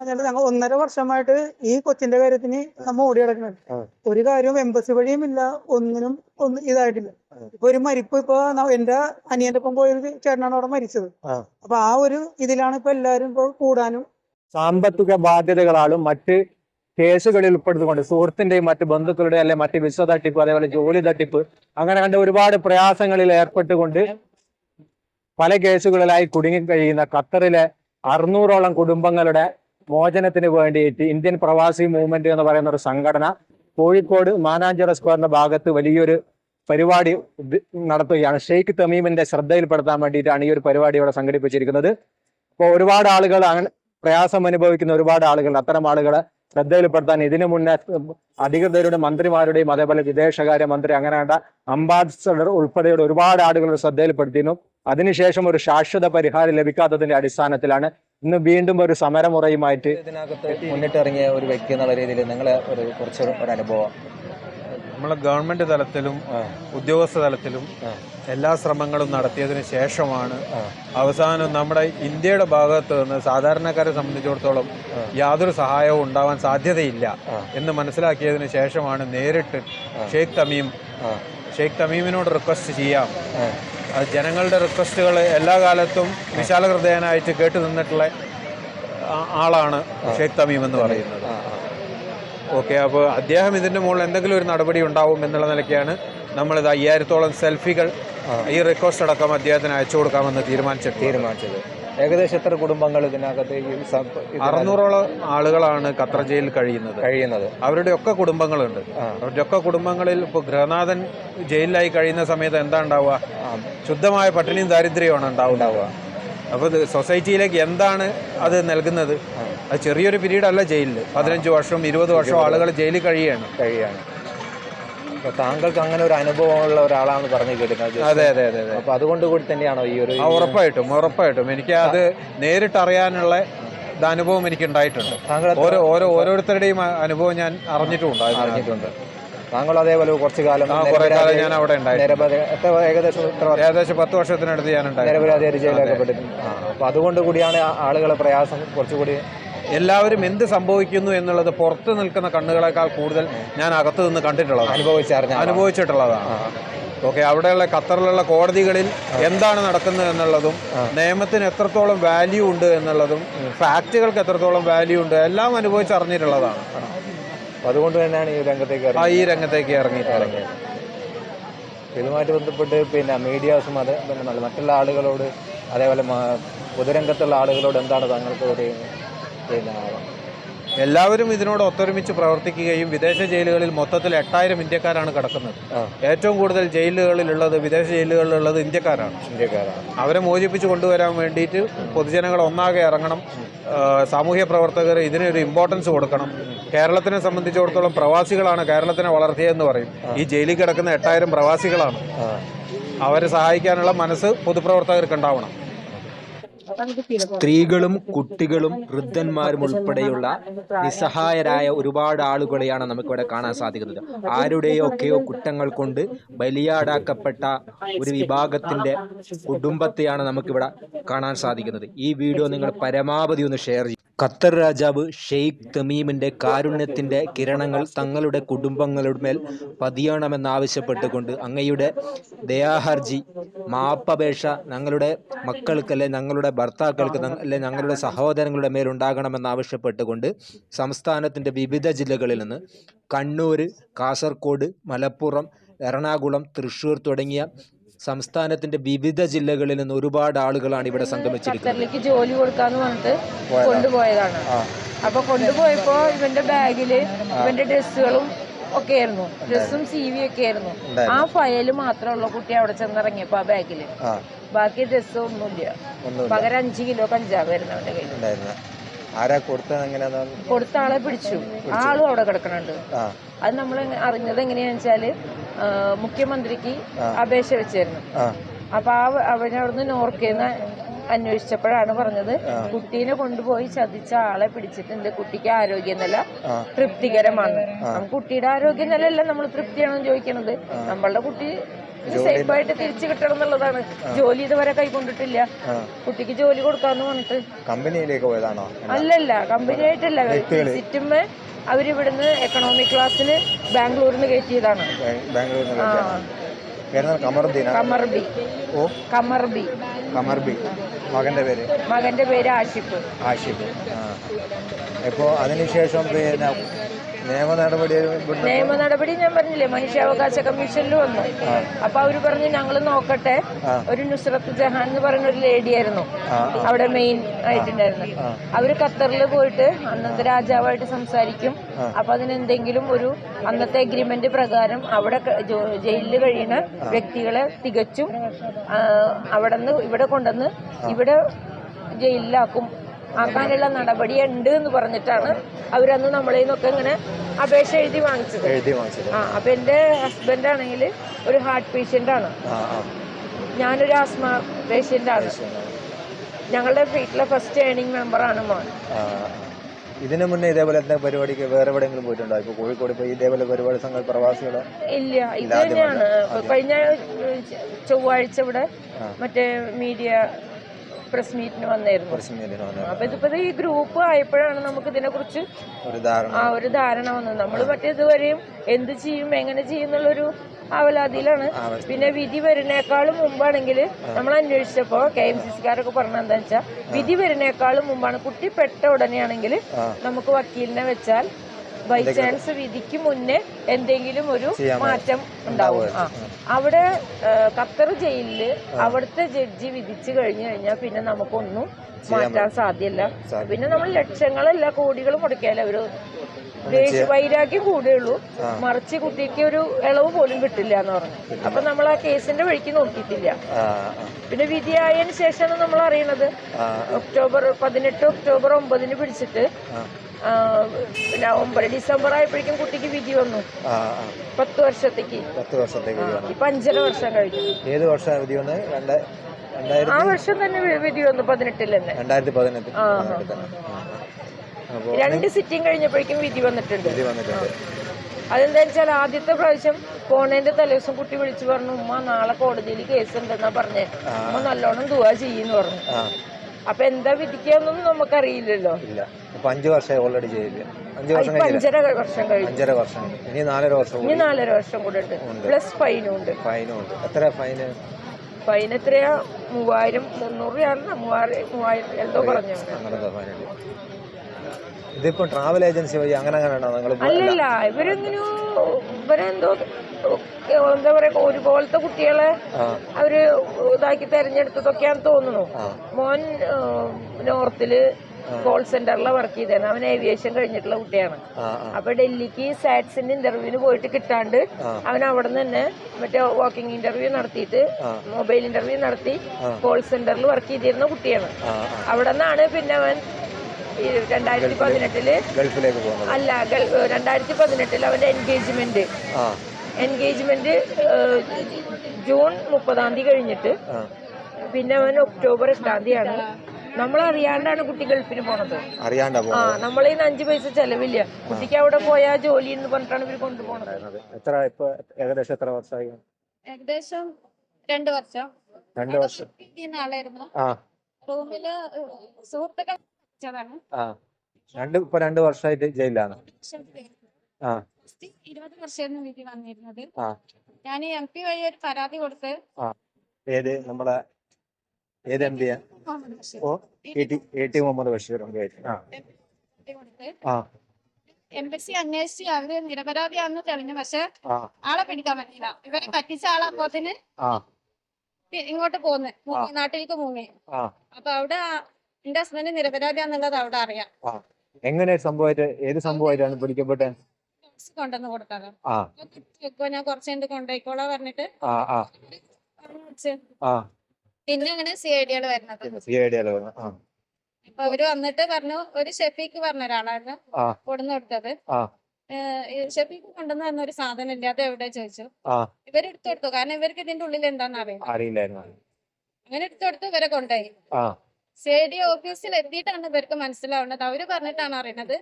എന്നിട്ട് ഞങ്ങൾ ഒന്നര വർഷമായിട്ട് ഈ കൊച്ചിന്റെ കാര്യത്തിന് നമ്മ ഓടി കിടക്കുന്നത് ഒരു കാര്യവും എംബസി വഴിയും ഇല്ല ഒന്നിനും ഒന്നും ഇതായിട്ടില്ല. ഇപ്പൊ ഒരു മരിപ്പ് ഇപ്പൊ എന്റെ അനിയന്റെ ഒപ്പം പോയൊരു ചേട്ടനാണ് അവിടെ മരിച്ചത്. അപ്പൊ ആ ഒരു ഇതിലാണ് ഇപ്പൊ എല്ലാരും ഇപ്പൊ കൂടാനും. സാമ്പത്തിക ബാധ്യതകളാലും മറ്റ് കേസുകളിൽ ഉൾപ്പെടുത്തിക്കൊണ്ട് സുഹൃത്തിന്റെയും മറ്റ് ബന്ധുക്കളുടെയും അല്ലെ മറ്റ് വിശ്വ തട്ടിപ്പ് അതേപോലെ ജോലി തട്ടിപ്പ് അങ്ങനെ കണ്ട ഒരുപാട് പ്രയാസങ്ങളിൽ ഏർപ്പെട്ടുകൊണ്ട് പല കേസുകളിലായി കുടുങ്ങി കഴിയുന്ന ഖത്തറിലെ അറുന്നൂറോളം കുടുംബങ്ങളുടെ മോചനത്തിന് വേണ്ടിയിട്ട് ഇന്ത്യൻ പ്രവാസി മൂവ്മെന്റ് എന്ന് പറയുന്ന ഒരു സംഘടന കോഴിക്കോട് മാനാഞ്ചിറ സ്ക്വയറിന്റെ ഭാഗത്ത് വലിയൊരു പരിപാടി നടത്തുകയാണ്. ഷെയ്ഖ് തമീമിന്റെ ശ്രദ്ധയിൽപ്പെടുത്താൻ വേണ്ടിയിട്ടാണ് ഈ ഒരു പരിപാടി ഇവിടെ സംഘടിപ്പിച്ചിരിക്കുന്നത്. ഇപ്പോൾ ഒരുപാട് ആളുകൾ പ്രയാസം അനുഭവിക്കുന്ന ഒരുപാട് ആളുകൾ അത്തരം ആളുകളെ ശ്രദ്ധയിൽപ്പെടുത്താൻ ഇതിനു മുന്നേ അധികൃതരുടെ മന്ത്രിമാരുടെയും അതേപോലെ വിദേശകാര്യ മന്ത്രി അങ്ങനെ വേണ്ട അംബാസഡർ ഉൾപ്പെടെയുള്ള ഒരുപാട് ആളുകളുടെ ശ്രദ്ധയിൽപ്പെടുത്തിയിരുന്നു. അതിനുശേഷം ഒരു ശാശ്വത പരിഹാരം ലഭിക്കാത്തതിന്റെ അടിസ്ഥാനത്തിലാണ് ഇന്ന് വീണ്ടും ഒരു സമരമുറയുമായിട്ട് ഇതിനകത്ത് മുന്നിട്ടിറങ്ങിയ ഒരു വ്യക്തി എന്നുള്ള രീതിയിൽ നിങ്ങൾ ഒരു കുറച്ച് ഒരു അനുഭവം? നമ്മളെ ഗവൺമെന്റ് തലത്തിലും ഉദ്യോഗസ്ഥ തലത്തിലും എല്ലാ ശ്രമങ്ങളും നടത്തിയതിന് ശേഷമാണ് അവസാനം നമ്മുടെ ഇന്ത്യയുടെ ഭാഗത്ത് നിന്ന് സാധാരണക്കാരെ സംബന്ധിച്ചിടത്തോളം യാതൊരു സഹായവും ഉണ്ടാവാൻ സാധ്യതയില്ല എന്ന് മനസ്സിലാക്കിയതിന് ശേഷമാണ് നേരിട്ട് ഷെയ്ഖ് തമീം. ഷെയ്ഖ് തമീമിനോട് റിക്വസ്റ്റ് ചെയ്യാം. അത് ജനങ്ങളുടെ റിക്വസ്റ്റുകൾ എല്ലാ കാലത്തും വിശാല ഹൃദയനായിട്ട് കേട്ടു നിന്നിട്ടുള്ള ആളാണ് ഷെയ്ഖ് തമീം എന്ന് പറയുന്നത്. ഓക്കെ അപ്പോൾ അദ്ദേഹം ഇതിന്റെ മുകളിൽ എന്തെങ്കിലും ഒരു നടപടി ഉണ്ടാവും എന്നുള്ള നിലയ്ക്കാണ് നമ്മളിത് അയ്യായിരത്തോളം സെൽഫികൾ ഈ റിക്വസ്റ്റ് അടക്കം അദ്ദേഹത്തിന് അയച്ചു കൊടുക്കാമെന്ന് തീരുമാനിച്ചത് തീരുമാനിച്ചത്. ഏകദേശം എത്ര കുടുംബങ്ങൾ ഇതിനകത്ത് ഈ സ- അറുന്നൂറോളം ആളുകളാണ് ഖത്തർ ജയിലിൽ കഴിയുന്നത്. കഴിയുന്നത്. അവരുടെ ഒക്കെ കുടുംബങ്ങളുണ്ട്. അവരുടെ ഒക്കെ കുടുംബങ്ങളിൽ ഇപ്പോൾ ഗൃഹനാഥൻ ജയിലിലായി കഴിയുന്ന സമയത്ത് എന്താ ഉണ്ടാവുക? ശുദ്ധമായ പട്ടിണിയും ദാരിദ്ര്യമാണ് ഉണ്ടാവുക. അപ്പോൾ സൊസൈറ്റിയിലേക്ക് എന്താണ് അത് നൽകുന്നത്? അത് ചെറിയൊരു പീരീഡ് അല്ല ജയിലിൽ പതിനഞ്ച് വർഷം ഇരുപത് വർഷം ആളുകൾ ജയിലിൽ കഴിയുകയാണ്. കഴിയാണ് താങ്കൾക്ക് അങ്ങനെ ഒരു അനുഭവമുള്ള ഒരാളാണ് പറഞ്ഞു കേട്ടിരുന്നത് അതെ അതെ അതെ അതെ. അപ്പൊ അതുകൊണ്ട് കൂടി തന്നെയാണോ ഈ ഒരു ഉറപ്പായിട്ടും ഉറപ്പായിട്ടും. എനിക്ക് അത് നേരിട്ട് അറിയാനുള്ള അനുഭവം എനിക്ക് ഉണ്ടായിട്ടുണ്ട്. ഓരോ ഓരോ ഓരോരുത്തരുടെയും അനുഭവം ഞാൻ അറിഞ്ഞിട്ടുണ്ട്. അറിഞ്ഞിട്ടുണ്ട്. താങ്കൾ അതേപോലെ കുറച്ചു കാലം കുറെ കാലം ഞാൻ അവിടെ ഉണ്ടായിരുന്നു. ഏകദേശം ഏകദേശം പത്ത് വർഷത്തിനടുത്ത് ഞാൻ ഉണ്ടായിരുന്നു. നിരപരാധിയായി ജയിലാക്കപ്പെട്ടിട്ടുണ്ട് അപ്പൊ അതുകൊണ്ട് കൂടിയാണ് ആളുകളെ പ്രയാസം കുറച്ചുകൂടി എല്ലാവരും എന്ത് സംഭവിക്കുന്നു എന്നുള്ളത് പുറത്ത് നിൽക്കുന്ന കണ്ണുകളെക്കാൾ കൂടുതൽ ഞാൻ അകത്ത് നിന്ന് കണ്ടിട്ടുള്ളതാണ്. അനുഭവിച്ചറിഞ്ഞ അനുഭവിച്ചിട്ടുള്ളതാണ്. ഓക്കെ അവിടെയുള്ള ഖത്തറിലുള്ള കോടതികളിൽ എന്താണ് നടക്കുന്നത് എന്നുള്ളതും നിയമത്തിന് എത്രത്തോളം വാല്യൂ ഉണ്ട് എന്നുള്ളതും ഫാക്റ്റുകൾക്ക് എത്രത്തോളം വാല്യൂ ഉണ്ട് എല്ലാം അനുഭവിച്ചറിഞ്ഞിട്ടുള്ളതാണ്. അതുകൊണ്ട് തന്നെയാണ് ഈ രംഗത്തേക്ക് ആ ഈ രംഗത്തേക്ക് ഇറങ്ങിയിട്ടുള്ളത്. ഇതുമായിട്ട് ബന്ധപ്പെട്ട് പിന്നെ മീഡിയാസും അത് പിന്നെ മറ്റുള്ള ആളുകളോട് അതേപോലെ പൊതുരംഗത്തുള്ള ആളുകളോട് എന്താണ് താങ്കൾക്ക് ഒരു എല്ലാവരും. ഇതിനോട് ഒത്തൊരുമിച്ച് പ്രവർത്തിക്കുകയും വിദേശ ജയിലുകളിൽ മൊത്തത്തിൽ എട്ടായിരം ഇന്ത്യക്കാരാണ് കിടക്കുന്നത്. ഏറ്റവും കൂടുതൽ ജയിലുകളിലുള്ളത് വിദേശ ജയിലുകളിലുള്ളത് ഇന്ത്യക്കാരാണ്. ഇന്ത്യക്കാരാണ്. അവരെ മോചിപ്പിച്ച് കൊണ്ടുവരാൻ വേണ്ടിയിട്ട് പൊതുജനങ്ങൾ ഒന്നാകെ ഇറങ്ങണം. സാമൂഹ്യ പ്രവർത്തകർ ഇതിനൊരു ഇമ്പോർട്ടൻസ് കൊടുക്കണം. കേരളത്തിനെ സംബന്ധിച്ചിടത്തോളം പ്രവാസികളാണ് കേരളത്തിനെ വളർത്തിയതെന്ന് പറയും. ഈ ജയിലിൽ കിടക്കുന്ന എട്ടായിരം പ്രവാസികളാണ്. അവരെ സഹായിക്കാനുള്ള മനസ്സ് പൊതുപ്രവർത്തകർക്ക് ഉണ്ടാവണം. സ്ത്രീകളും കുട്ടികളും വൃദ്ധന്മാരും ഉൾപ്പെടെയുള്ള നിസ്സഹായരായ ഒരുപാട് ആളുകളെയാണ് നമുക്കിവിടെ കാണാൻ സാധിക്കുന്നത്. ആരുടെയൊക്കെയോ കുറ്റങ്ങൾ കൊണ്ട് ബലിയാടാക്കപ്പെട്ട ഒരു വിഭാഗത്തിന്റെ കുടുംബത്തെയാണ് നമുക്കിവിടെ കാണാൻ സാധിക്കുന്നത്. ഈ വീഡിയോ നിങ്ങൾ പരമാവധി ഒന്ന് ഷെയർ ചെയ്യും ഖത്തർ രാജാവ് ഷെയ്ഖ് തമീമിന്റെ കാരുണ്യത്തിന്റെ കിരണങ്ങൾ തങ്ങളുടെ കുടുംബങ്ങളുടെ മേൽ പതിയണമെന്നാവശ്യപ്പെട്ടുകൊണ്ട് അങ്ങയുടെ ദയാഹർജി മാപ്പപേക്ഷ ഞങ്ങളുടെ മക്കൾക്ക് അല്ലെ ഞങ്ങളുടെ ഭർത്താക്കൾക്ക് അല്ലെ ഞങ്ങളുടെ സഹോദരങ്ങളുടെ മേലുണ്ടാകണമെന്നാവശ്യപ്പെട്ടുകൊണ്ട് സംസ്ഥാനത്തിന്റെ വിവിധ ജില്ലകളിൽ നിന്ന് കണ്ണൂർ കാസർഗോഡ് മലപ്പുറം എറണാകുളം തൃശ്ശൂർ തുടങ്ങിയ സംസ്ഥാനത്തിന്റെ വിവിധ ജില്ലകളിൽ നിന്ന് ഒരുപാട് ആളുകളാണ് ഇവിടെ സംഗമിച്ചിരിക്കുന്നത്. ജോലി കൊടുക്കാന്ന് പറഞ്ഞിട്ട് കൊണ്ടുപോയതാണ്. അപ്പൊ കൊണ്ടുപോയപ്പോ ഇവന്റെ ബാഗിൽ ഇവന്റെ ഡ്രസ്സുകളും ഒക്കെ ആയിരുന്നു ഡ്രസ്സും സി വി ഒക്കെ ആയിരുന്നു ആ ഫയൽ മാത്രമുള്ള കുട്ടി അവിടെ ചെന്നിറങ്ങിയപ്പോ ആ ബാഗിൽ ബാക്കി ഡ്രസ്സ് ഒന്നുമില്ല. പകരം അഞ്ച് കിലോ കഞ്ചാവ് ആയിരുന്നു അവന്റെ കയ്യിൽ ആരാ കൊടുത്ത ആളെ പിടിച്ചു. ആളും അവിടെ കിടക്കണുണ്ട്. അത് നമ്മൾ അറിഞ്ഞത് എങ്ങനെയാന്ന് വെച്ചാൽ മുഖ്യമന്ത്രിക്ക് അപേക്ഷ വെച്ചിരുന്നു. അപ്പൊ ആ അവനവിടുന്ന് നോർക്കേന്ന് അന്വേഷിച്ചപ്പോഴാണ് പറഞ്ഞത് കുട്ടീനെ കൊണ്ടുപോയി ചതിച്ച ആളെ പിടിച്ചിട്ടുണ്ട്. കുട്ടിക്ക് ആരോഗ്യനില നില തൃപ്തികരമാണ്. കുട്ടിയുടെ ആരോഗ്യനിലയല്ല നമ്മൾ തൃപ്തിയാണെന്ന് ചോദിക്കുന്നത് നമ്മളുടെ കുട്ടി സേഫ് സേഫായിട്ട് തിരിച്ചു കിട്ടണം എന്നുള്ളതാണ്. ജോലി ഇതുവരെ കൈക്കൊണ്ടിട്ടില്ല. കുട്ടിക്ക് ജോലി കൊടുക്കാന്ന് പറഞ്ഞിട്ട്. കമ്പനിയിലേക്ക് പോയതാണോ? അല്ലല്ല കമ്പനി ആയിട്ടല്ല സിറ്റുമ്പ് അവരിവിടുന്ന് എക്കണോമിക് ക്ലാസ്സിൽ ബാംഗ്ലൂരിൽ നിന്ന് കയറ്റിയതാണ് കമറുദ്ദീന ഓ? കമർബി കമർബി കമർ മകന്റെ പേര്? മകന്റെ പേര് ആഷിഫ്. ആഷിഫ്. ഇപ്പോ ഇപ്പോൾ അതിനുശേഷം പിന്നെ നിയമ നടപടി നിയമ നടപടി ഞാൻ പറഞ്ഞില്ലേ മനുഷ്യാവകാശ കമ്മീഷനിൽ വന്നു. അപ്പൊ അവർ പറഞ്ഞു ഞങ്ങൾ നോക്കട്ടെ. ഒരു നുസ്രത്ത് ജഹാൻ എന്ന് പറയുന്ന ഒരു ലേഡി ആയിരുന്നു. അവിടെ മെയിൻ ആയിട്ടുണ്ടായിരുന്നു അവർ ഖത്തറിൽ പോയിട്ട് അന്നത്തെ രാജാവായിട്ട് സംസാരിക്കും. അപ്പൊ അതിനെന്തെങ്കിലും ഒരു അന്നത്തെ അഗ്രിമെന്റ് പ്രകാരം അവിടെ ജയിലിൽ കഴിയുന്ന വ്യക്തികളെ തികച്ചും അവിടെ നിന്ന് ഇവിടെ കൊണ്ടുവന്ന് ഇവിടെ ജയിലിലാക്കും. ആക്കാനുള്ള നടപടി ഉണ്ട് എന്ന് പറഞ്ഞിട്ടാണ് അവരന്ന് നമ്മളെ നിന്നൊക്കെ ഇങ്ങനെ അപേക്ഷ എഴുതി വാങ്ങിച്ചത്. എഴുതി വാങ്ങിച്ചത്. ആ അപ്പൊ എന്റെ ഹസ്ബൻഡ് ആണെങ്കിൽ ഒരു ഹാർട്ട് പേഷ്യന്റ് ആണ്. ഞാനൊരു ആസ്മ പേഷ്യന്റ് ആണ്. ഞങ്ങളുടെ വീട്ടിലെ ഫസ്റ്റ് ഏണിംഗ് മെമ്പർ ആണ് മോൻ. ഇതിനു മുന്നേ ഇതേപോലെ എന്താ പരിപാടിക്ക് വേറെ എവിടെയെങ്കിലും പോയിട്ടുണ്ടോ? ഇപ്പൊ കോഴിക്കോട് ഇപ്പൊ ഇതേപോലെ പരിപാടി സംഘ പ്രവാസികൾ ഇല്ല ഇത് തന്നെയാണ്. കഴിഞ്ഞ ചൊവ്വാഴ്ച ഇവിടെ മറ്റേ മീഡിയ പ്രസ് മീറ്റിന് വന്നായിരുന്നു അപ്പൊ ഇതിപ്പോ ഈ ഗ്രൂപ്പ് ആയപ്പോഴാണ് നമുക്ക് ഇതിനെ കുറിച്ച് ആ ഒരു ധാരണ വന്നത്. നമ്മൾ മറ്റേ ഇതുവരെയും എന്ത് ചെയ്യും എങ്ങനെ ചെയ്യും എന്നുള്ളൊരു അവലാതിയിലാണ്. പിന്നെ വിധി വരുന്നേക്കാളും മുമ്പാണെങ്കിൽ നമ്മൾ അന്വേഷിച്ചപ്പോ കെ എം സി സിക്കാരൊക്കെ പറഞ്ഞ എന്താ വെച്ചാൽ വിധി വരുന്നേക്കാളും മുമ്പാണ്. കുട്ടി പെട്ട ഉടനെയാണെങ്കിൽ നമുക്ക് വക്കീലിനെ വെച്ചാൽ ബൈ ചാൻസ് വിധിക്ക് മുന്നേ എന്തെങ്കിലും ഒരു മാറ്റം ഉണ്ടാവും. അവിടെ ഖത്തർ ജയിലിൽ അവിടുത്തെ ജഡ്ജി വിധിച്ചു കഴിഞ്ഞു കഴിഞ്ഞാൽ പിന്നെ നമുക്കൊന്നും മാറ്റാൻ സാധ്യല്ല. പിന്നെ നമ്മൾ ലക്ഷങ്ങളല്ല കോടികൾ മുടക്കിയാലും അവർ വൈരാഗ്യം കൂടുകയുള്ളൂ മറിച്ച് കുട്ടിക്ക് ഒരു ഇളവ് പോലും കിട്ടില്ല എന്ന് പറഞ്ഞു. അപ്പൊ നമ്മൾ ആ കേസിന്റെ വഴിക്ക് നോക്കിയിട്ടില്ല. പിന്നെ വിധിയായതിനു ശേഷമാണ് നമ്മൾ അറിയണത്. ഒക്ടോബർ പതിനെട്ട് ഒക്ടോബർ ഒമ്പതിന് പിടിച്ചിട്ട് നവംബർ ഡിസംബർ ആയപ്പോഴേക്കും കുട്ടിക്ക് വിധി വന്നു. പത്ത് വർഷത്തേക്ക്. പത്ത് വർഷത്തേക്ക് വന്നു. ഇപ്പൊ അഞ്ചര വർഷം കഴിഞ്ഞു. ഏത് വർഷം വിധി വന്നത് രണ്ട് ആ വർഷം തന്നെ വിധി വന്നു പതിനെട്ടിൽ തന്നെ രണ്ടായിരത്തി പതിനെട്ട്. രണ്ട് സിറ്റിംഗ് കഴിഞ്ഞപ്പോഴേക്കും വിധി വന്നിട്ടുണ്ട്. അതെന്താ വെച്ചാൽ ആദ്യത്തെ പ്രാവശ്യം പോണേന്റെ തലേദിവസം കുട്ടി വിളിച്ചു പറഞ്ഞു ഉമ്മ നാളെ കോടതിയിൽ കേസ് ഉണ്ടെന്നാ പറഞ്ഞേ ഉമ്മ നല്ലോണം ദുവാ ചെയ്യുന്നു പറഞ്ഞു. അപ്പൊ എന്താ വിധിക്കാന്നൊന്നും നമുക്കറിയില്ലല്ലോ. ഇല്ല. ഇപ്പൊ അഞ്ച് വർഷമായി ഓൾറെഡി ചെയ്തില്ല അഞ്ച് വർഷം ഇപ്പൊ കഴിഞ്ഞില്ല. അഞ്ചര വർഷം കഴിഞ്ഞു. അഞ്ചര വർഷം ഇനി നാലര വർഷം ഇനി കൂടി നാലര വർഷം കൂടെ ഉണ്ട്. പ്ലസ് ഫൈനും ഉണ്ട്. ഫൈനും ഉണ്ട്. എത്ര ഫൈന് ഫൈൻ എത്രയാ? മൂവായിരം മുന്നൂറ് രൂപയാണ് മൂവായിരം മൂവായിരം എന്തോ പറഞ്ഞു? അങ്ങനത്തെ ഫൈനുണ്ട് ഇതിപ്പോ ട്രാവൽ ഏജൻസി വഴി അങ്ങനെ അങ്ങനെ നിങ്ങൾ അല്ലല്ല ഇവരെങ്ങനെയോ ഇവരെന്തോ എന്താ പറയാ ഒരുപോലത്തെ കുട്ടികളെ അവർ ഇതാക്കി തെരഞ്ഞെടുത്തതൊക്കെയാന്ന് തോന്നുന്നു. മോൻ നോർത്തിൽ കോൾ സെന്ററിലെ വർക്ക് ചെയ്തതാണ് അവൻ ഏവിയേഷൻ കഴിഞ്ഞിട്ടുള്ള കുട്ടിയാണ്. അപ്പൊ ഡൽഹിക്ക് സാറ്റ്സിന്റെ ഇന്റർവ്യൂവിന് പോയിട്ട് കിട്ടാണ്ട് അവൻ അവിടെ നിന്ന് തന്നെ മറ്റേ വാക്കിംഗ് ഇന്റർവ്യൂ നടത്തിയിട്ട് മൊബൈൽ ഇന്റർവ്യൂ നടത്തി കോൾ സെന്ററിൽ വർക്ക് ചെയ്തിരുന്ന കുട്ടിയാണ്. അവിടെ നിന്നാണ് പിന്നെ അവൻ രണ്ടായിരത്തി പതിനെട്ടിൽ ഗൾഫിലേക്ക് പോകുന്നത്. അല്ല രണ്ടായിരത്തി പതിനെട്ടിൽ അവന്റെ എൻഗേജ്മെന്റ്. ആ. എൻഗേജ്മെന്റ് ജൂൺ മുപ്പതാം തീയതി കഴിഞ്ഞിട്ട് പിന്നെ അവൻ ഒക്ടോബർ എട്ടാം തീയതിയാണ്. നമ്മൾ അറിയാണ്ടാണ് കുട്ടി ഗൾഫിന് പോണത്. അറിയാണ്ടാ ആ നമ്മളെ അഞ്ചു പൈസ ചെലവില്ല. കുട്ടിക്ക് അവിടെ പോയാ ജോലി എന്ന് പറഞ്ഞിട്ടാണ് ഇവർ കൊണ്ടുപോണത് എത്ര ഇപ്പൊ ഏകദേശം എത്ര വർഷമായി? ഏകദേശം രണ്ട് വർഷം. രണ്ട് വർഷം. ആ റൂമിൽ സുഹൃത്തുക്കൾ ആ. രണ്ട് ഇപ്പൊ രണ്ട് വർഷമായിട്ട് ജയിലാണ് ആ. ഇരുപത് വർഷമായിരുന്നു വിധി വന്നിരുന്നത്. ആ. ഞാൻ എം പി വഴി ഒരു പരാതി കൊടുത്ത് ഏത് നമ്മളെ ഏത് എം പി മുഹമ്മദ് ബഷീർ. ഓ എ ടി മുഹമ്മദ് ആ. എംബസി അന്വേഷിച്ച് അവർ നിരപരാധിയാണെന്ന് തെളിഞ്ഞു. പക്ഷെ ആളെ പിടിക്കാൻ പറ്റില്ല ഇവരെ പറ്റിച്ച ആളപ്പോത്തിന് ആ. ഇങ്ങോട്ട് പോന്ന്. നാട്ടിലേക്ക് മൂങ്ങി അപ്പൊ അവിടെ എന്റെ ഹസ്ബൻഡ് നിരപരാധിയാന്നുള്ളത് അവിടെ അറിയാം. എങ്ങനെ സംഭവമായിട്ട് ഏത് സംഭവമായിട്ടാണ് പിടിക്കപ്പെട്ടത്? ബോക്സ് കൊണ്ടുവന്ന് കൊടുത്തത്. ആ. ഞാൻ കുറച്ച് കൊണ്ടുപോയിക്കോളാം പറഞ്ഞിട്ട് ആ ആ. പറഞ്ഞു ആ. പിന്നെ അങ്ങനെ സി ഐ ഡികൾ വരുന്നത്. സി ഐ ഡി ആ. അപ്പൊ അവർ വന്നിട്ട് പറഞ്ഞു ഒരു ഷെഫീക്ക് പറഞ്ഞ ഒരാളായിരുന്നു ആ. കൊടുന്നു കൊടുത്തത്. ആ. ഏഹ് ഈ ഷെഫീക്ക് കൊണ്ടുവന്ന് തന്ന ഒരു സാധനം ഇല്ല? അത് എവിടെ ചോദിച്ചു? ആ. ഇവർ എടുത്തു കൊടുത്തു. കാരണം ഇവർക്ക് ഇതിന്റെ ഉള്ളിൽ എന്താണെന്ന് അറിയാം അറിയില്ലായിരുന്നു. അങ്ങനെ എടുത്തു കൊടുത്തു ഇവരെ കൊണ്ടുപോയി. ആ. സി ഐ ഡി ഓഫീസിൽ എത്തിയിട്ടാണ് ഇവർക്ക് മനസ്സിലാവുന്നത്. അവർ പറഞ്ഞിട്ടാണ് അറിയുന്നത്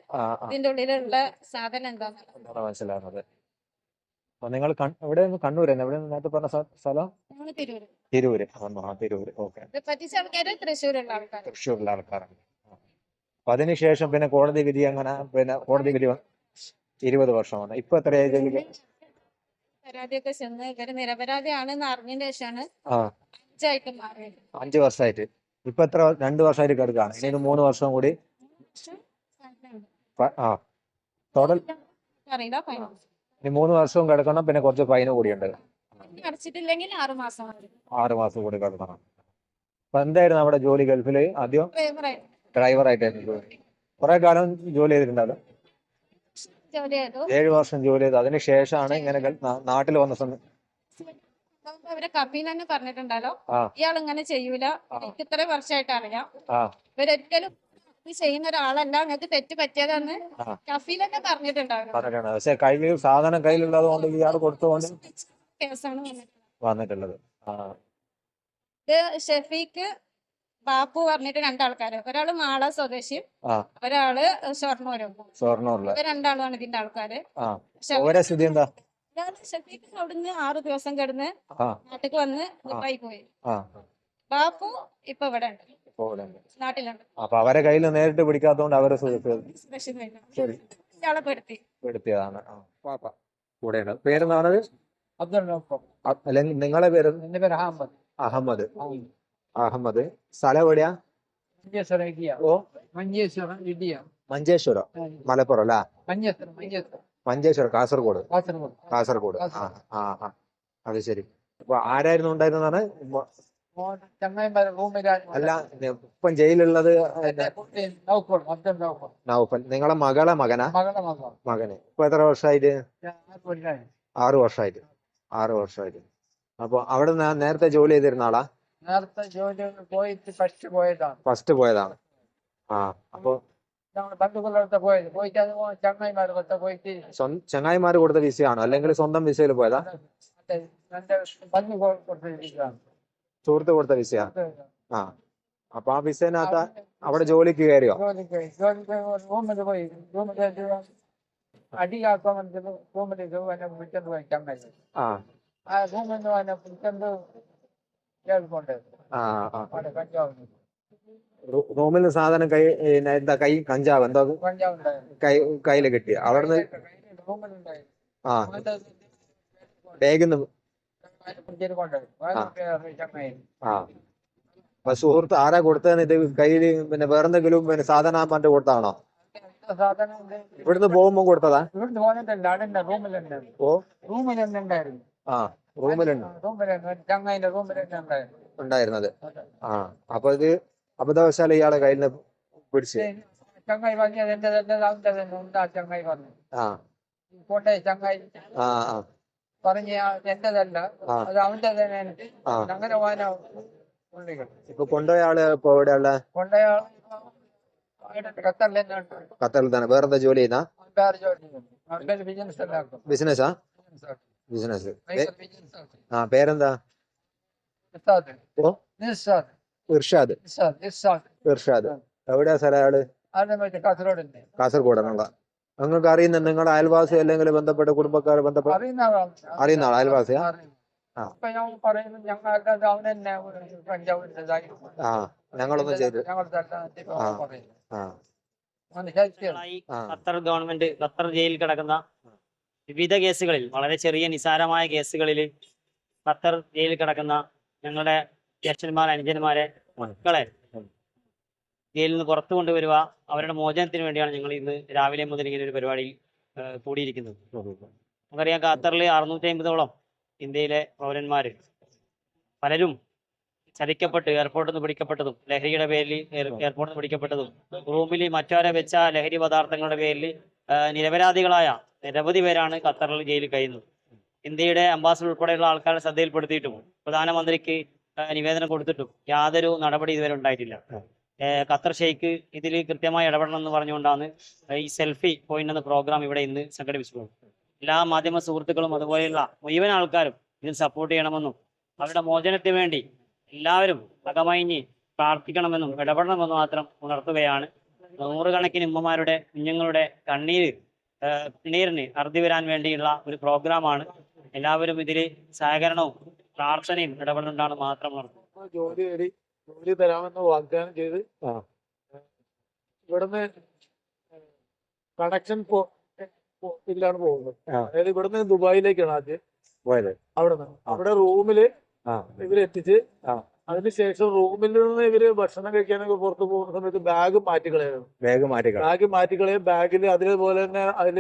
ഇതിന്റെ ഉള്ളിലുള്ള സാധനം എന്താണെന്ന് മനസ്സിലാവുന്നത്? നിങ്ങൾ എവിടെയാണ് കണ്ണൂർ എവിടെ നേരത്തെ പറഞ്ഞ സ്ഥ- സ്ഥലം? തിരൂര്. തിരൂര്. ഓക്കെ. പറ്റിച്ച ആൾക്കാര് തൃശ്ശൂരുള്ള ആൾക്കാർ ആൾക്കാരാണ്. അപ്പൊ അതിനുശേഷം പിന്നെ കോടതി വിധി അങ്ങനെ പിന്നെ കോടതി വിധി ഇരുപത് വർഷമാണ്. ഇപ്പൊ എത്ര പരാതിയൊക്കെ ചെന്ന് ഇവർ നിരപരാധിയാണെന്ന് അറിഞ്ഞതിന് ശേഷമാണ് അഞ്ചായിട്ട് മാറിയത്. അഞ്ച് വർഷമായിട്ട് ഇപ്പൊ എത്ര രണ്ട് വർഷമായിട്ട് കിടക്കുകയാണ് ഇനി ഒരു മൂന്ന് വർഷം കൂടി ആ. ടോട്ടൽ ഇനി മൂന്ന് വർഷവും കിടക്കണം പിന്നെ കുറച്ച് ഫൈന് കൂടിയുണ്ട് അടച്ചിട്ടില്ലെങ്കിൽ ആറ് മാസം ആറ് മാസം കൂടി കിടക്കണം. അപ്പൊ എന്തായിരുന്നു അവിടെ ജോലി ഗൾഫിൽ ആദ്യം? ഡ്രൈവർ ആയിട്ടായിരുന്നു ജോലി. കുറെ കാലം ജോലി ചെയ്തിട്ടുണ്ടല്ലോ ഏഴു വർഷം ജോലി ചെയ്തു. അതിന് ശേഷമാണ് ഇങ്ങനെ നാട്ടിൽ വന്ന സമയം അവരെ കപ്പീന്ന് തന്നെ പറഞ്ഞിട്ടുണ്ടല്ലോ. ഇയാൾ ഇങ്ങനെ ചെയ്യൂല. എനിക്ക് ഇത്ര വർഷമായിട്ട് അറിയാം ഇവരൊരിക്കലും ചെയ്യുന്ന ഒരാളല്ല. നിങ്ങൾക്ക് തെറ്റ് പറ്റിയതെന്ന്. കഫീൽ തന്നെ പറഞ്ഞിട്ടുണ്ടായിരുന്നു. പറഞ്ഞിട്ടുണ്ട്. പക്ഷെ കയ്യിൽ സാധനം കയ്യിലുള്ളത് കൊണ്ട് ഇയാൾ കൊടുത്തുകൊണ്ട് കേസാണ് വന്നിട്ടുള്ളത്. ഇത് ഷെഫീക്ക് ബാപ്പു പറഞ്ഞിട്ട് രണ്ടാൾക്കാര്. ഒരാൾ മാള സ്വദേശിയും ഒരാൾ ഷൊർണൂരും. ഷൊർണൂറിൽ ഇവർ രണ്ടാളുമാണ് ഇതിന്റെ ആൾക്കാര്. ഓരോ സ്ഥിതി എന്താ? ഷെഫീക്ക് അവിടുന്ന് ആറു ദിവസം കിടന്ന് നാട്ടിൽ വന്ന് ദുബായി പോയി. ആ. ബാപ്പു ഇപ്പൊ ഇവിടെ ഉണ്ട്. നാട്ടിലുണ്ട്. അപ്പൊ അവരെ കയ്യിൽ നേരിട്ട് പിടിക്കാത്തോണ്ട് അവരെ ഇയാളെ പെടുത്തി. എടുത്തിയതാണ് പാപ്പ കൂടെയുണ്ട് പേരെന്താ പറഞ്ഞത്? അബ്ദുൾ അല്ലെങ്കിൽ നിങ്ങളെ പേര്? എന്റെ പേര് അഹമ്മദ്. അഹമ്മദ്. അഹമ്മദ്. സ്ഥലം എവിടെയാ? ഓ. മഞ്ചേശ്വരം മഞ്ചേശ്വരം. മലപ്പുറം അല്ലേ? മഞ്ചേശ്വരം മഞ്ചേശ്വരം. മഞ്ചേശ്വരം കാസർഗോഡ്. കാസർഗോഡ്. കാസർഗോഡ്. ആ ആ ആ. അത് ശരി. അപ്പൊ ആരായിരുന്നു ഉണ്ടായിരുന്നതാണ്? അല്ല ഇപ്പം ജയിലുള്ളത് നിങ്ങളെ മകളെ മകനാ? മകന്. ഇപ്പൊ എത്ര വർഷമായിട്ട് ആറു വർഷമായിട്ട് ആറു വർഷമായിട്ട് അപ്പൊ അവിടെ നേരത്തെ ജോലി ചെയ്തിരുന്ന ആളാ? നേരത്തെ ജോലി പോയിട്ട് ഫസ്റ്റ് പോയതാണ്. ഫസ്റ്റ് പോയതാണ്. ആ അപ്പൊ ചങ്ങായിമാര് കൊടുത്ത വിസയാണോ? അല്ലെങ്കിൽ സ്വന്തം വിസയിൽ പോയതാ? സുഹൃത്ത് കൊടുത്ത വിസയാ? ആ. അപ്പൊ ആ വിസേനകത്ത് അവിടെ ജോലിക്ക് കയറിയോ? ആ. റൂമിൽ നിന്ന് സാധനം കൈ എന്താ കൈ കഞ്ചാവ് എന്താ കൈ കയ്യിൽ കിട്ടിയ അവിടുന്ന് ആ. ആ. സുഹൃത്ത് ആരാ കൊടുത്തതെന്ന് ഇത് കയ്യിൽ പിന്നെ വേറെന്തെങ്കിലും പിന്നെ സാധനം പറഞ്ഞിട്ട് കൊടുത്താണോ? ഇവിടുന്ന് പോകുമ്പോ കൊടുത്തതാ? ഓ. ആ. റൂമിലുണ്ട് ഉണ്ടായിരുന്നത്. ആ. അപ്പൊ ഇത് അബദ്ധവശാൽ ഇയാളെ കയ്യിൽ നിന്ന് പിടിച്ച് ചങ്ങായി പറഞ്ഞത് എന്റെ തന്നെ അവന്റെ തന്നെ ഉണ്ടാ ചങ്ങായി പറഞ്ഞു ആ. പോട്ടെ ചങ്ങായി. ആ ആ. പറഞ്ഞ എന്റേതല്ല ആ. അത് അവന്റെ തന്നെ. അങ്ങനെ പുള്ളികൾ. ഇപ്പൊ കൊണ്ടുപോയ ആൾ ഇപ്പൊ എവിടെയുള്ള ഖത്തറിൽ തന്നെ ഖത്തറിൽ തന്നെ. വേറെന്താ ജോലി ചെയ്യുന്ന? വേറെ ജോലി. ബിസിനസ് ബിസിനസ്സാ ബിസിനസ് ആ? പേരെന്താ. ഓ? നിസ്സാദ്. ഇർഷാദ്. ഇർഷാദ് എവിടെയാ സ്ഥലം അയാൾ കാസർഗോഡാണുള്ള നിങ്ങൾക്ക് അറിയുന്ന നിങ്ങളുടെ അയൽവാസി അല്ലെങ്കിൽ ബന്ധപ്പെട്ട കുടുംബക്കാർ ബന്ധപ്പെട്ട അറിയുന്ന ആളാ, അയൽവാസിയാ? ആ. ഞങ്ങളൊന്നും ചെയ്ത് ഖത്തർ ഗവൺമെന്റ് ഖത്തർ ജയിലിൽ കിടക്കുന്ന വിവിധ കേസുകളിൽ വളരെ ചെറിയ നിസാരമായ കേസുകളിൽ ഖത്തർ ജയിലിൽ കിടക്കുന്ന ഞങ്ങളുടെ ജ്യേഷ്ഠന്മാരെ അനുജന്മാരെ മക്കളെ ജയിലിൽ നിന്ന് പുറത്തു കൊണ്ടുവരിക അവരുടെ മോചനത്തിന് വേണ്ടിയാണ് ഞങ്ങൾ ഇന്ന് രാവിലെ മുതൽ ഇങ്ങനെ ഒരു പരിപാടിയിൽ കൂടിയിരിക്കുന്നത്. നമുക്കറിയാം ഖത്തറിൽ അറുന്നൂറ്റി അമ്പതോളം ഇന്ത്യയിലെ പൗരന്മാർ പലരും ചതിക്കപ്പെട്ട് എയർപോർട്ടിൽ നിന്ന് പിടിക്കപ്പെട്ടതും ലഹരിയുടെ പേരിൽ എയർപോർട്ടിൽ നിന്ന് പിടിക്കപ്പെട്ടതും റൂമിൽ മറ്റവരെ വെച്ച ലഹരി പദാർത്ഥങ്ങളുടെ പേരിൽ നിരപരാധികളായ നിരവധി പേരാണ് ഖത്തറിൽ ജയിലിൽ കഴിയുന്നത്. ഇന്ത്യയുടെ അംബാസഡർ ഉൾപ്പെടെയുള്ള ആൾക്കാരെ ശ്രദ്ധയിൽപ്പെടുത്തിയിട്ടും പ്രധാനമന്ത്രിക്ക് നിവേദനം കൊടുത്തിട്ടും യാതൊരു നടപടി ഇതുവരെ ഉണ്ടായിട്ടില്ല. ഖത്തർ ഷെയ്ഖ് ഇതിൽ കൃത്യമായി ഇടപെടണം എന്ന് പറഞ്ഞുകൊണ്ടാണ് ഈ സെൽഫി പോയിന്റ് എന്ന പ്രോഗ്രാം ഇവിടെ ഇന്ന് സംഘടിപ്പിച്ചിട്ടുള്ളത്. എല്ലാ മാധ്യമ സുഹൃത്തുക്കളും അതുപോലെയുള്ള മുഴുവൻ ആൾക്കാരും ഇതിൽ സപ്പോർട്ട് ചെയ്യണമെന്നും അവരുടെ മോചനത്തിന് വേണ്ടി എല്ലാവരും അകമഴിഞ്ഞ് പ്രാർത്ഥിക്കണമെന്നും ഇടപെടണമെന്നും മാത്രം ഉണർത്തുകയാണ്. നൂറുകണക്കിന് ഉമ്മമാരുടെ കുഞ്ഞുങ്ങളുടെ കണ്ണീര് കണ്ണീരിന് അറുതി വരാൻ വേണ്ടിയുള്ള ഒരു പ്രോഗ്രാമാണ് എല്ലാവരും ഇതിൽ സഹകരണവും പ്രാർത്ഥനയും ഇടപെടുന്നുണ്ടാണ് മാത്രം നടത്തുന്നത് ജോലി തേടി ജോലി തരാമെന്ന് വാഗ്ദാനം ചെയ്ത് ആ. ഇവിടുന്ന് കണക്ഷൻ ഇല്ലാണ് പോകുന്നത്. അതായത് ഇവിടുന്ന് ദുബായിലേക്കാണ് ആദ്യം. അവിടെ നിന്ന് അവിടെ റൂമിൽ ആ. ഇവരെത്തിച്ച് ആ. അതിനുശേഷം റൂമിൽ നിന്ന് ഇവർ ഭക്ഷണം കഴിക്കാനൊക്കെ പുറത്തു പോകുന്ന സമയത്ത് ബാഗ് മാറ്റിക്കളയായിരുന്നു ബാഗ് മാറ്റി ബാഗ് മാറ്റിക്കളയും ബാഗിൽ അതേപോലെ തന്നെ അതിൽ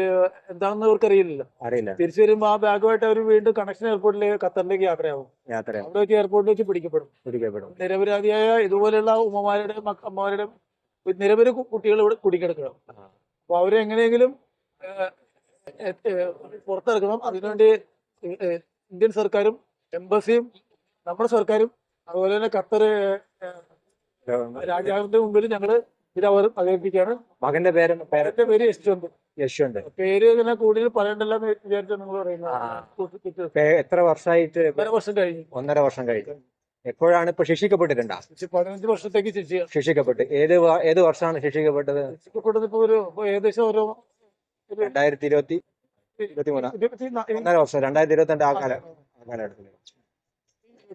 എന്താണെന്ന് അവർക്ക് അറിയില്ല. അറിയില്ല തിരിച്ചു വരുമ്പോ ആ ബാഗുമായിട്ട് അവർ വീണ്ടും കണക്ഷൻ എയർപോർട്ടിലേക്ക് ഖത്തറിലേക്ക് യാത്രയാവും. യാത്രയാണ് അവിടെ വെച്ച് എയർപോർട്ടിൽ വെച്ച് പിടിക്കപ്പെടും. പിടിക്കപ്പെടും. നിരപരാധിയായ ഇതുപോലെയുള്ള ഉമ്മമാരുടെ അമ്മമാരുടെ നിരവധി കുട്ടികൾ ഇവിടെ കുടിക്കിടക്കണം. അപ്പൊ അവരെ എങ്ങനെയെങ്കിലും പുറത്തിറക്കണം. അതിനുവേണ്ടി ഇന്ത്യൻ സർക്കാരും എംബസിയും നമ്മുടെ സർക്കാരും അതുപോലെ തന്നെ ഖത്തർ രാജാവിന്റെ മുമ്പിൽ ഞങ്ങൾ ഇത് അവർ അവതരിപ്പിക്കുകയാണ്. മകന്റെ പേര് പേരന്റെ പേര് യശ്വന്ത്. യശ്വന്ത്. പേര് ഇങ്ങനെ കൂടുതൽ പറയണ്ടല്ലോ എന്ന് വിചാരിച്ചു നിങ്ങൾ പറയുന്നത് എത്ര വർഷമായിട്ട് ഒന്നര വർഷം കഴിഞ്ഞു. ഒന്നര വർഷം കഴിഞ്ഞു. എപ്പോഴാണ് ഇപ്പൊ ശിക്ഷിക്കപ്പെട്ടിട്ടുണ്ടാ? പതിനഞ്ച് വർഷത്തേക്ക് ശിക്ഷ. ശിക്ഷിക്കപ്പെട്ട്. ഏത് ഏത് വർഷമാണ് ശിക്ഷിക്കപ്പെട്ടത്? ശിക്ഷിക്കപ്പെട്ടത് ഇപ്പൊ ഒരു ഏകദേശം ഒരു രണ്ടായിരത്തി ഇരുപത്തി ഇരുപത്തി മൂന്നാ ഇരുപത്തി ഒന്നര വർഷം രണ്ടായിരത്തി ഇരുപത്തി രണ്ട് ആ കാലം ആ കാലഘട്ടത്തിൽ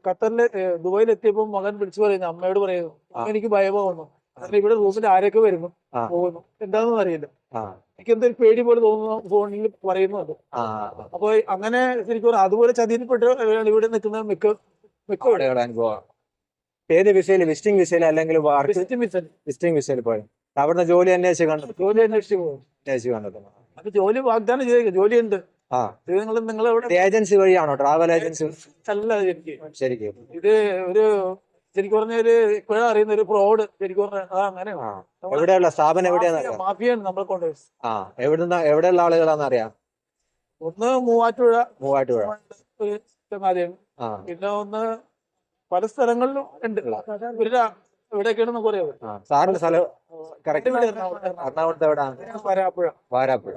ഖത്തറിൽ ദുബായിൽ എത്തിയപ്പോ മകൻ വിളിച്ചു പറയുന്നു അമ്മയോട് പറയുന്നു എനിക്ക് ഭയമാവുന്നു. കാരണം ഇവിടെ റൂമിൽ ആരൊക്കെ വരുന്നു. പോകുന്നു. എന്താണെന്ന് അറിയില്ല. എനിക്ക് എന്തൊരു പേടി പോലെ തോന്നുന്നു ഫോണിൽ പറയുന്നുണ്ട് അത്. അപ്പൊ അങ്ങനെ ശരിക്കും അതുപോലെ ചതിയിൽപ്പെട്ട് ഇവിടെ നിൽക്കുന്ന മിക്ക മിക്ക ഏത് വിസയിൽ വിസിറ്റിംഗ് വിസയിൽ അല്ലെങ്കിൽ വിസിറ്റിംഗ് വിസയിൽ പോയി. അവിടുന്ന് ജോലി അന്വേഷിച്ച് കണ്ടത്? ജോലി അന്വേഷിച്ച് പോകും അന്വേഷിച്ച് കണ്ടത്. അത് ജോലി വാഗ്ദാനം ചെയ്തേക്കും. ജോലിയുണ്ട്. ആ. ഇത് നിങ്ങൾ നിങ്ങൾ ഏജൻസി വഴിയാണോ? ട്രാവൽ ഏജൻസി അല്ല എനിക്ക്. ശരിക്കും. ഇത് ഒരു ശരിക്കും പറഞ്ഞ ഒരു ഇപ്പോഴും അറിയുന്ന ഒരു ഫ്രോഡ് ശരിക്കും പറഞ്ഞാൽ ആ അങ്ങനെ. എവിടെയുള്ള സ്ഥാപനം എവിടെയാന്ന് അറിയാം? മാഫിയാണ് നമ്മളെ കൊണ്ടുപോയി ആ. എവിടെ എവിടെയുള്ള ആളുകളാണെന്ന് അറിയാം? ഒന്ന് മൂവാറ്റുപുഴ. മൂവാറ്റുപുഴ. ചങ്ങാതിയാണ്. പിന്നെ ഒന്ന് പല സ്ഥലങ്ങളിലും ഉണ്ട്. ഇവരുടെ എവിടെയൊക്കെയാണ് നമുക്ക് അറിയാം സാറിന്റെ സ്ഥലം കറക്റ്റ്. എറണാകുളത്ത് എവിടെയാണ് വാരാപ്പുഴ. വാരാപ്പുഴ.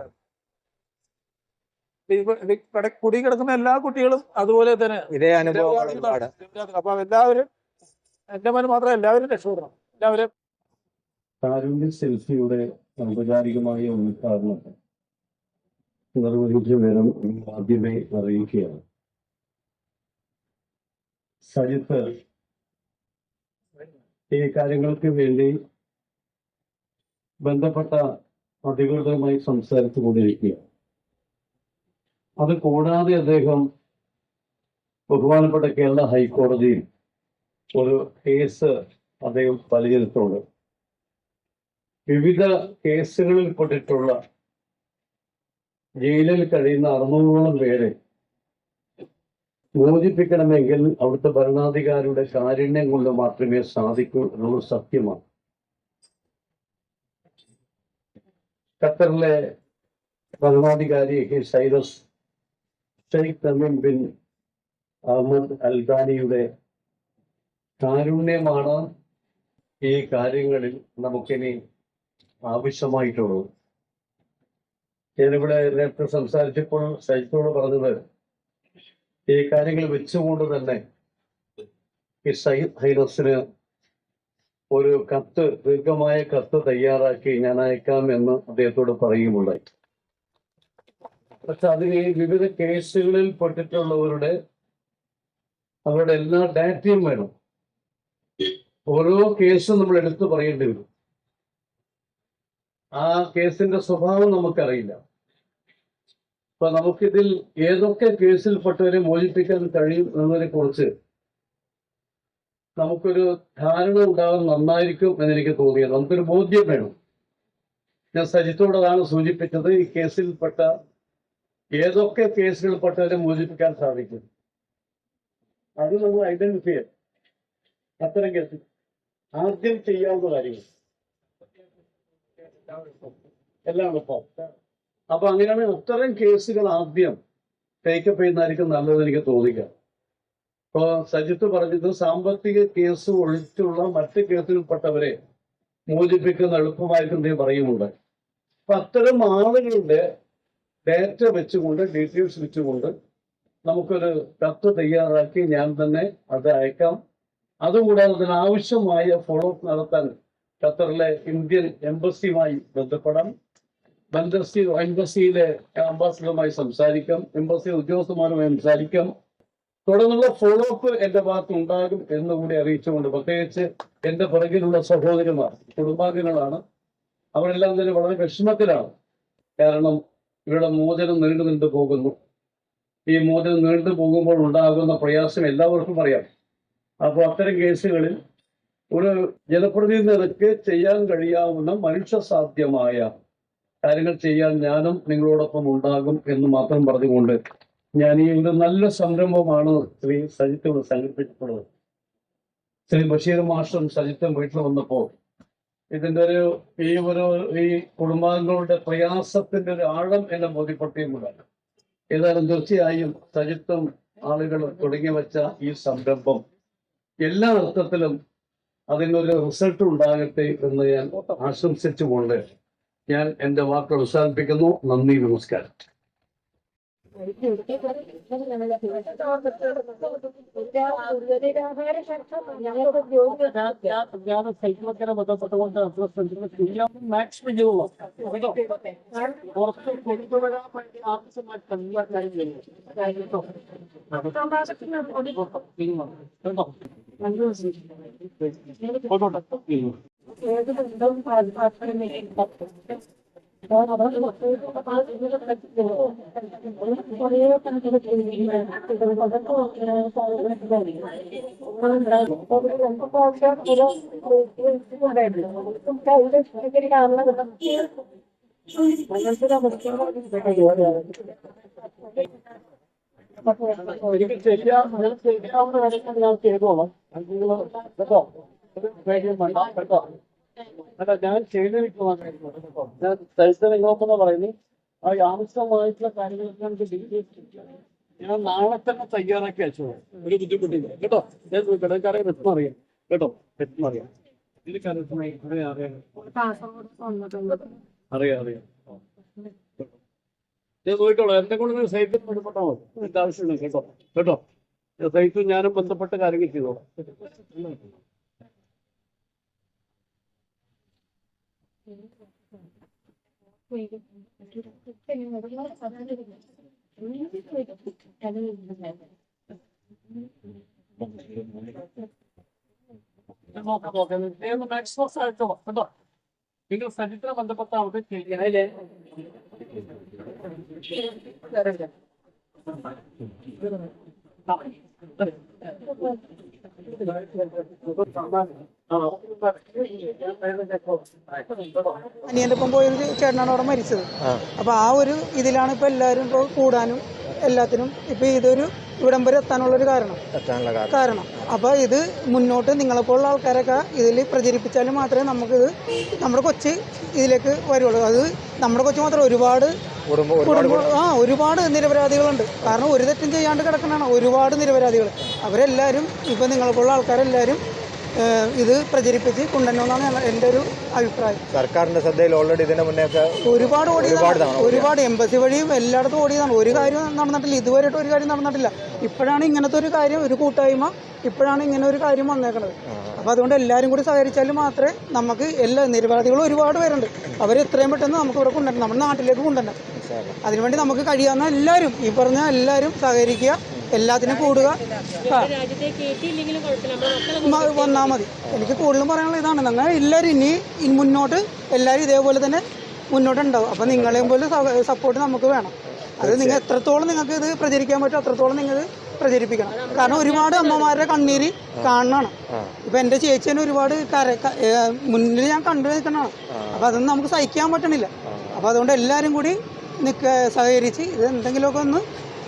കട- കുടി കിടക്കുന്ന എല്ലാ കുട്ടികളും അതുപോലെ തന്നെ ഇതേ അനുഭവങ്ങൾ ഒരുപാട്. അപ്പൊ എല്ലാവരും എന്റെ മനം മാത്രം എല്ലാവരും രക്ഷപ്പെടണം. എല്ലാവരും കാരുണ്യ സെൽഫിയുടെ ഔപചാരികമായ ഉദ്ഘാടനം നിർവഹിച്ച വിവരം ആദ്യമേ അറിയിക്കുകയാണ്. സജിത്ത് ഈ കാര്യങ്ങൾക്ക് വേണ്ടി ബന്ധപ്പെട്ട അധികൃതരുമായി സംസാരിച്ചു കൊണ്ടിരിക്കുകയാണ്. അത് കൂടാതെ അദ്ദേഹം ബഹുമാനപ്പെട്ട കേരള ഹൈക്കോടതിയിൽ ഒരു കേസ് അദ്ദേഹം പരിചയത്തോട് വിവിധ കേസുകളിൽ പെട്ടിട്ടുള്ള ജയിലിൽ കഴിയുന്ന അറുന്നൂറോളം പേരെ മോചിപ്പിക്കണമെങ്കിൽ അവിടുത്തെ ഭരണാധികാരിയുടെ കാരുണ്യം കൊണ്ട് മാത്രമേ സാധിക്കൂ എന്നുള്ളത് സത്യമാണ്. ഖത്തറിലെ ഭരണാധികാരി ഹി സൈറസ് ഷെയ്ഖ് തമീം ബിൻ അഹമ്മദ് അൽദാനിയുടെ കാരുണ്യമാണ് ഈ കാര്യങ്ങളിൽ നമുക്കിനി ആവശ്യമായിട്ടുള്ളത്. ഞാനിവിടെ നേരത്തെ സംസാരിച്ചപ്പോൾ സൈത്തോട് പറഞ്ഞത് ഈ കാര്യങ്ങൾ വെച്ചുകൊണ്ട് തന്നെ ഈ സയ്യിദ് ഹൈനസിന് ഒരു കത്ത് ദീർഘമായ കത്ത് തയ്യാറാക്കി ഞാൻ അയക്കാം എന്ന് അദ്ദേഹത്തോട് പറയുകയുണ്ടായി. പക്ഷെ അതിൽ വിവിധ കേസുകളിൽ പെട്ടിട്ടുള്ളവരുടെ അവരുടെ എല്ലാ ഡാറ്റയും വേണം. ഓരോ കേസും നമ്മൾ എടുത്തു പറയേണ്ടി വരും. ആ കേസിന്റെ സ്വഭാവം നമുക്കറിയില്ല. അപ്പൊ നമുക്കിതിൽ ഏതൊക്കെ കേസിൽപ്പെട്ടവരെ മോചിപ്പിക്കാൻ കഴിയും എന്നതിനെ കുറിച്ച് നമുക്കൊരു ധാരണ ഉണ്ടാകാൻ നന്നായിരിക്കും എന്നെനിക്ക് തോന്നിയത്. നമുക്കൊരു ബോധ്യം വേണം. ഞാൻ സജിത്തോടതാണ് സൂചിപ്പിച്ചത് ഈ കേസിൽപ്പെട്ട ഏതൊക്കെ കേസുകൾ പെട്ടവരെ മോചിപ്പിക്കാൻ സാധിക്കും. അത് നമ്മൾ ഐഡന്റിഫൈ ചെയ്യാം അത്തരം കേസിൽ ആദ്യം ചെയ്യാവുന്ന കാര്യങ്ങൾ. എല്ലാം എളുപ്പം അപ്പൊ അങ്ങനെയാണ് അത്തരം കേസുകൾ ആദ്യം ടേക്കപ്പ് ചെയ്യുന്നതായിരിക്കും നല്ലത് എനിക്ക് തോന്നിക്കാം ഇപ്പോ സജിത്ത് പറഞ്ഞത് സാമ്പത്തിക കേസ് ഒഴിച്ചുള്ള മറ്റ് കേസിൽപ്പെട്ടവരെ മോചിപ്പിക്കുന്ന എളുപ്പമായിരിക്കും നീ പറയുന്നുണ്ട്. അപ്പൊ അത്തരം ആളുകളുടെ ഡാറ്റ വെച്ചുകൊണ്ട് ഡീറ്റെയിൽസ് വെച്ചുകൊണ്ട് നമുക്കൊരു കത്ത് തയ്യാറാക്കി ഞാൻ തന്നെ അത് അയക്കാം. അതുകൂടാതെ അതിനാവശ്യമായ ഫോളോ അപ്പ് നടത്താൻ ഖത്തറിലെ ഇന്ത്യൻ എംബസിയുമായി ബന്ധപ്പെടാം. ബന്ധസി എംബസിയിലെ അംബാസിഡറുമായി സംസാരിക്കാം. എംബസി ഉദ്യോഗസ്ഥന്മാരുമായി സംസാരിക്കാം. തുടർന്നുള്ള ഫോളോ അപ്പ് എന്റെ ഭാഗത്ത് ഉണ്ടാകും എന്ന് കൂടി അറിയിച്ചുകൊണ്ട് പ്രത്യേകിച്ച് എന്റെ പുറകിലുള്ള സഹോദരിമാർ കുടുംബാംഗങ്ങളാണ്. അവരെല്ലാം തന്നെ വളരെ വിഷമത്തിലാണ്. കാരണം ഇവരുടെ മോചനം നീണ്ടു നീണ്ടു പോകുന്നു. ഈ മോചനം നീണ്ടു പോകുമ്പോൾ ഉണ്ടാകുന്ന പ്രയാസം എല്ലാവർക്കും അറിയാം. അപ്പോൾ അത്തരം കേസുകളിൽ ഒരു ജനപ്രതിനിധിക്ക് ചെയ്യാൻ കഴിയാവുന്ന മനുഷ്യ സാധ്യമായ കാര്യങ്ങൾ ചെയ്യാൻ ഞാനും നിങ്ങളോടൊപ്പം ഉണ്ടാകും എന്ന് മാത്രം പറഞ്ഞുകൊണ്ട് ഞാൻ ഈ ഒരു നല്ല സംരംഭമാണ് ശ്രീ സജിത്തോട് സംഘടിപ്പിച്ചിട്ടുള്ളത്. ശ്രീ ബഷീർ മാഷും സജിത്തും വീട്ടിൽ വന്നപ്പോൾ ഇതിന്റെ ഒരു ഈ ഒരു ഈ കുടുംബാംഗങ്ങളുടെ പ്രയാസത്തിന്റെ ഒരു ആഴം എന്നെ ബോധ്യപ്പെടുത്തിയുമുണ്ട് ഏതായാലും തീർച്ചയായും സജിത്തും ആളുകൾ തുടങ്ങി വെച്ച ഈ സംരംഭം എല്ലാ അർത്ഥത്തിലും അതിനൊരു റിസൾട്ട് ഉണ്ടാകട്ടെ എന്ന് ഞാൻ ആശംസിച്ചുകൊണ്ട് ഞാൻ എന്റെ വാക്ക് അവസാനിപ്പിക്കുന്നു. നന്ദി നമസ്കാരം. ഞാൻ സൈക്കിളൊക്കെ ബന്ധപ്പെട്ടുകൊണ്ട് മാക്സിമം ചെയ്യുള്ളൂ പുറത്ത് കൊണ്ടുവരാൻ വേണ്ടി ആവശ്യമായ എല്ലാ കാര്യങ്ങളും എനിക്ക് ചെയ്യാൻ ചെയ്യാവുന്ന കാര്യങ്ങൾ ഞാൻ ചെയ്തോളാം നിങ്ങൾ കേട്ടോ ഒരു ധൈര്യം വേണ്ട കേട്ടോ അല്ല ഞാൻ ചെയ്തിരിക്കുന്ന ഞാൻ ആ ആവശ്യമായിട്ടുള്ള കാര്യങ്ങളൊക്കെ നമുക്ക് ഞാൻ നാളെ തന്നെ തയ്യാറാക്കി അയച്ചോളാം. ഒരു ബുദ്ധിമുട്ടില്ല. കേട്ടോ? ഞാൻ കിടക്കാരെ അറിയാം. കേട്ടോ? രത്നം അറിയാം. അറിയാം അറിയാം. ഞാൻ കേട്ടോ? കേട്ടോ? സൈറ്റും ഞാനും ബന്ധപ്പെട്ട കാര്യങ്ങൾ ചെയ്തോളാം. കേട്ടോ നിങ്ങൾ സജിത്തിനെ ബന്ധപ്പെട്ടാൽ മതി ചെയ്യാനല്ലേ അനിയന്റെ ഒപ്പം പോയൊരു ചേട്ടനാണ് അവിടെ മരിച്ചത്. അപ്പൊ ആ ഒരു ഇതിലാണ് ഇപ്പൊ എല്ലാരും ഇപ്പൊ കൂടാനും എല്ലാത്തിനും ഇപ്പൊ ഇതൊരു ഇവിടം വരെ എത്താനുള്ള ഒരു കാരണം. കാരണം. അപ്പൊ ഇത് മുന്നോട്ട് നിങ്ങളെപ്പോലുള്ള ആൾക്കാരൊക്കെ ഇതിൽ പ്രചരിപ്പിച്ചാൽ മാത്രമേ നമുക്കിത് നമ്മുടെ കൊച്ച് ഇതിലേക്ക് വരുള്ളൂ. അത് നമ്മുടെ കൊച്ചു മാത്രം ഒരുപാട് ആ ഒരുപാട് നിരപരാധികളുണ്ട്. കാരണം ഒരു തെറ്റും ചെയ്യാണ്ട് കിടക്കുന്നതാണ് ഒരുപാട് നിരപരാധികൾ. അവരെല്ലാവരും ഇപ്പം നിങ്ങൾക്കുള്ള ആൾക്കാരെല്ലാവരും ഇത് പ്രചരിപ്പിച്ച് കൊണ്ടുവരണമെന്നാണ് എന്റെ ഒരു അഭിപ്രായം. സർക്കാരിന്റെ ശ്രദ്ധയിൽ ഓൾറെഡി ഇതിന്റെ മുന്നേ ഒരുപാട് ഓടി ഓടിയതാണ് ഒരുപാട് എംബസി വഴിയും എല്ലായിടത്തും ഓടിയതാണ് ഒരു കാര്യം നടന്നിട്ടില്ല. ഇതുവരെയായിട്ട് ഒരു കാര്യം നടന്നിട്ടില്ല. ഇപ്പോഴാണ് ഇങ്ങനത്തെ ഒരു കാര്യം ഒരു കൂട്ടായ്മ ഇപ്പോഴാണ് ഇങ്ങനെ ഒരു കാര്യം വന്നേക്കുന്നത് അപ്പോൾ അതുകൊണ്ട് എല്ലാവരും കൂടി സഹകരിച്ചാൽ മാത്രമേ നമുക്ക് എല്ലാ നിരപരാധികളും ഒരുപാട് പേരുണ്ട്. അവരെത്രയും പെട്ടെന്ന് നമുക്ക് ഇവിടെ കൊണ്ടുവരണം. നമ്മുടെ നാട്ടിലേക്ക് കൊണ്ടുവരണം. അതിനുവേണ്ടി നമുക്ക് കഴിയാവുന്ന എല്ലാവരും ഈ പറഞ്ഞ എല്ലാവരും സഹകരിക്കുക എല്ലാത്തിനും കൂടുക. വന്നാൽ മതി. എനിക്ക് കൂടുതലും പറയാനുള്ള ഇതാണ്. നിങ്ങൾ എല്ലാവരും ഇനി മുന്നോട്ട് എല്ലാവരും ഇതേപോലെ തന്നെ മുന്നോട്ടുണ്ടാവും. അപ്പം നിങ്ങളെയും പോലെ സപ്പോർട്ട് നമുക്ക് വേണം. അത് നിങ്ങൾ എത്രത്തോളം നിങ്ങൾക്ക് ഇത് പ്രചരിക്കാൻ പറ്റും അത്രത്തോളം നിങ്ങൾ പ്രചരിപ്പിക്കണം. കാരണം ഒരുപാട് അമ്മമാരുടെ കണ്ണീര് കാണണം ഇപ്പൊ എന്റെ ചേച്ചീനെ ഒരുപാട് കര മുന്നിൽ ഞാൻ കണ്ടു നിൽക്കണതാണ് അപ്പൊ അതൊന്നും നമുക്ക് സഹിക്കാൻ പറ്റണില്ല. അപ്പൊ അതുകൊണ്ട് എല്ലാവരും കൂടി നിൽക്ക സഹകരിച്ച് ഇത് എന്തെങ്കിലുമൊക്കെ ഒന്ന്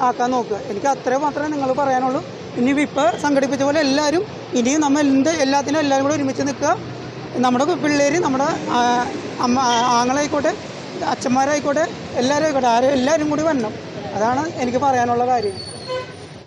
ആക്കാൻ നോക്കുക. എനിക്ക് അത്രേ മാത്രമേ നിങ്ങൾ പറയാനുള്ളൂ. ഇനി ഇപ്പോൾ സംഘടിപ്പിച്ച പോലെ എല്ലാവരും ഇനിയും നമ്മൾ എന്ത് എല്ലാത്തിനും എല്ലാവരും കൂടെ ഒരുമിച്ച് നിൽക്കുക. നമ്മുടെ പിള്ളേർ നമ്മുടെ അമ്മ ആങ്ങളായിക്കോട്ടെ അച്ഛന്മാരായിക്കോട്ടെ എല്ലാവരും ആയിക്കോട്ടെ ആരും എല്ലാവരും കൂടി വരണം. അതാണ് എനിക്ക് പറയാനുള്ള കാര്യം.